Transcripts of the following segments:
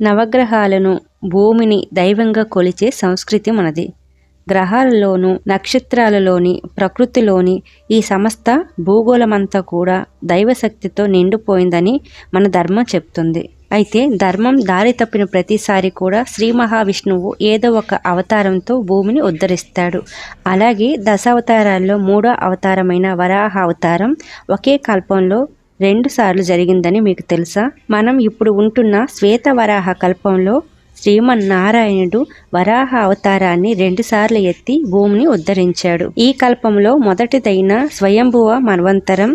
నవగ్రహాలను భూమిని దైవంగా కొలిచే సంస్కృతి మనది. గ్రహాలలోను నక్షత్రాలలోని ప్రకృతిలోని ఈ సమస్త భూగోళమంతా కూడా దైవశక్తితో నిండిపోయిందని మన ధర్మం చెప్తుంది. అయితే ధర్మం దారి తప్పిన ప్రతిసారి కూడా శ్రీ మహావిష్ణువు ఏదో ఒక అవతారంతో భూమిని ఉద్ధరిస్తాడు. అలాగే దశావతారాల్లో మూడో అవతారమైన వరాహ అవతారం ఒకే కల్పంలో రెండు సార్లు జరిగిందని మీకు తెలుసా? మనం ఇప్పుడు ఉంటున్న శ్వేత వరాహ కల్పంలో శ్రీమన్నారాయణుడు వరాహ అవతారాన్ని రెండుసార్లు ఎత్తి భూమిని ఉద్ధరించాడు. ఈ కల్పంలో మొదటిదైన స్వయంభువ మన్వంతరం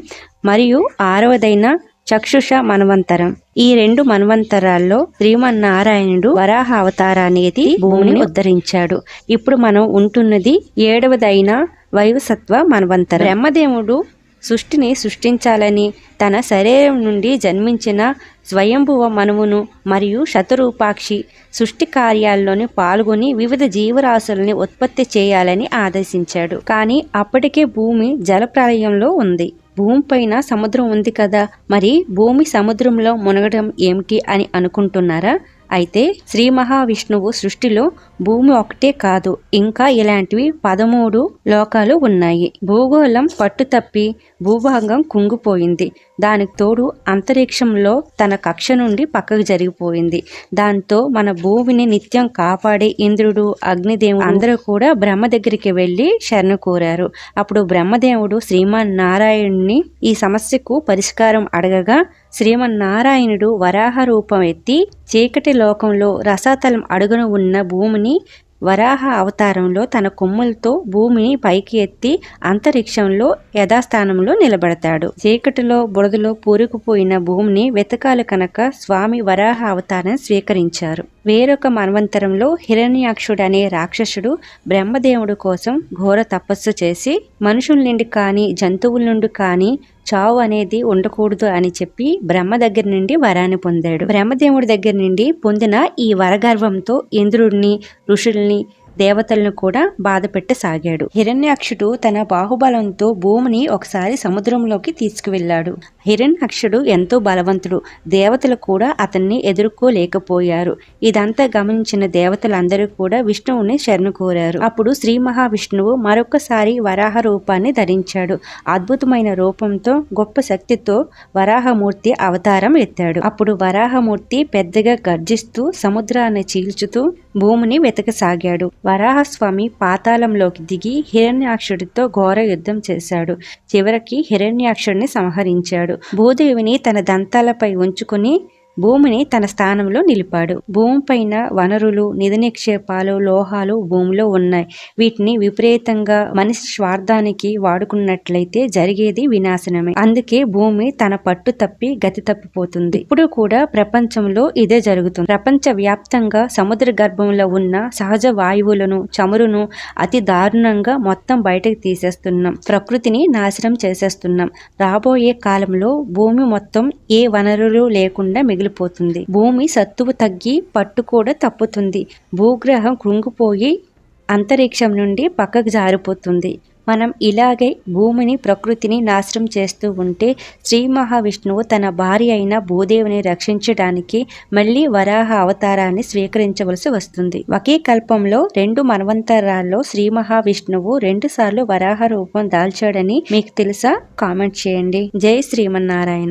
మరియు ఆరవదైన చక్షుష మన్వంతరం. ఈ రెండు మన్వంతరాల్లో శ్రీమన్నారాయణుడు వరాహ అవతారాన్ని ఎత్తి భూమిని ఉద్ధరించాడు. ఇప్పుడు మనం ఉంటున్నది ఏడవదైన వైవసత్వ మన్వంతరం. బ్రహ్మదేవుడు సృష్టిని సృష్టించాలని తన శరీరం నుండి జన్మించిన స్వయంభువ మనువును మరియు శతరూపాక్షి సృష్టి కార్యాల్లోని పాల్గొని వివిధ జీవరాశులని ఉత్పత్తి చేయాలని ఆదేశించాడు. కానీ అప్పటికే భూమి జలప్రలయంలో ఉంది. భూమిపైన సముద్రం ఉంది కదా? మరి భూమి సముద్రంలో మునగడం ఏమిటి అని అనుకుంటున్నారా? అయితే శ్రీ మహావిష్ణువు సృష్టిలో భూమి ఒకటే కాదు ఇంకా ఇలాంటివి పదమూడు లోకాలు ఉన్నాయి. భూగోళం పట్టుతప్పి భూభాగం కుంగిపోయింది. దానికి తోడు అంతరిక్షంలో తన కక్ష నుండి పక్కకు జరిగిపోయింది. దాంతో మన భూమిని నిత్యం కాపాడే ఇంద్రుడు అగ్నిదేవుడు అందరూ కూడా బ్రహ్మ దగ్గరికి వెళ్ళి శరణు కోరారు. అప్పుడు బ్రహ్మదేవుడు శ్రీమన్నారాయణుని ఈ సమస్యకు పరిష్కారం అడగగా శ్రీమన్నారాయణుడు వరాహ రూపం ఎత్తి చీకటి లోకంలో రసాతలం అడుగున ఉన్న భూమిని వరాహ అవతారంలో తన కొమ్ములతో భూమిని పైకి ఎత్తి అంతరిక్షంలో యథాస్థానంలో నిలబడతాడు. చీకటిలో బురదలో పూరుకుపోయిన భూమిని వెతకాలు కనుక స్వామి వరాహ అవతారం స్వీకరించారు. వేరొక మన్వంతరంలో హిరణ్యాక్షుడు అనే రాక్షసుడు బ్రహ్మదేవుడు కోసం ఘోర తపస్సు చేసి మనుషుల నుండి కానీ జంతువుల నుండి కానీ చావు అనేది ఉండకూడదు అని చెప్పి బ్రహ్మ దగ్గర నుండి వరాన్ని పొందాడు. బ్రహ్మదేవుడి దగ్గర నుండి పొందిన ఈ వరగర్వంతో ఇంద్రుడిని ఋషుల్ని దేవతలను కూడా బాధ పెట్టసాగాడు. హిరణ్యాక్షుడు తన బాహుబలంతో భూమిని ఒకసారి సముద్రంలోకి తీసుకువెళ్ళాడు. హిరణ్యాక్షుడు ఎంతో బలవంతుడు. దేవతలు కూడా అతన్ని ఎదుర్కోలేకపోయారు. ఇదంతా గమనించిన దేవతలందరూ కూడా విష్ణువుని శరణు కోరారు. అప్పుడు శ్రీ మహావిష్ణువు మరొకసారి వరాహ రూపాన్ని ధరించాడు. అద్భుతమైన రూపంతో గొప్ప శక్తితో వరాహమూర్తి అవతారం ఎత్తాడు. అప్పుడు వరాహమూర్తి పెద్దగా గర్జిస్తూ సముద్రాన్ని చీల్చుతూ భూమిని వెతకసాగాడు. వరాహస్వామి పాతాళంలోకి దిగి హిరణ్యాక్షుడితో ఘోర యుద్ధం చేశాడు. చివరికి హిరణ్యాక్షుడిని సంహరించాడు. భూదేవిని తన దంతాలపై ఉంచుకుని భూమిని తన స్థానంలో నిలిపాడు. భూమిపైన వనరులు నిధి నిక్షేపాలు లోహాలు భూమిలో ఉన్నాయి. వీటిని విపరీతంగా మనిషి స్వార్థానికి వాడుకున్నట్లయితే జరిగేది వినాశనమే. అందుకే భూమి తన పట్టు తప్పి గతి తప్పిపోతుంది. ఇప్పుడు కూడా ప్రపంచంలో ఇదే జరుగుతుంది. ప్రపంచ వ్యాప్తంగా సముద్ర గర్భంలో ఉన్న సహజ వాయువులను చమురును అతి దారుణంగా మొత్తం బయటకు తీసేస్తున్నాం. ప్రకృతిని నాశనం చేసేస్తున్నాం. రాబోయే కాలంలో భూమి మొత్తం ఏ వనరులు లేకుండా మిగిలి మిగిలిపోతుంది భూమి సత్తువు తగ్గి పట్టు కూడా తప్పుతుంది. భూగ్రహం కృంగిపోయి అంతరిక్షం నుండి పక్కకు జారిపోతుంది. మనం ఇలాగే భూమిని ప్రకృతిని నాశనం చేస్తూ ఉంటే శ్రీ మహావిష్ణువు తన భార్య అయిన భూదేవిని రక్షించడానికి మళ్ళీ వరాహ అవతారాన్ని స్వీకరించవలసి వస్తుంది. ఒకే కల్పంలో రెండు మన్వంతరాల్లో శ్రీ మహావిష్ణువు రెండు సార్లు వరాహ రూపం దాల్చాడని మీకు తెలుసా? కామెంట్ చేయండి. జై శ్రీమన్నారాయణ.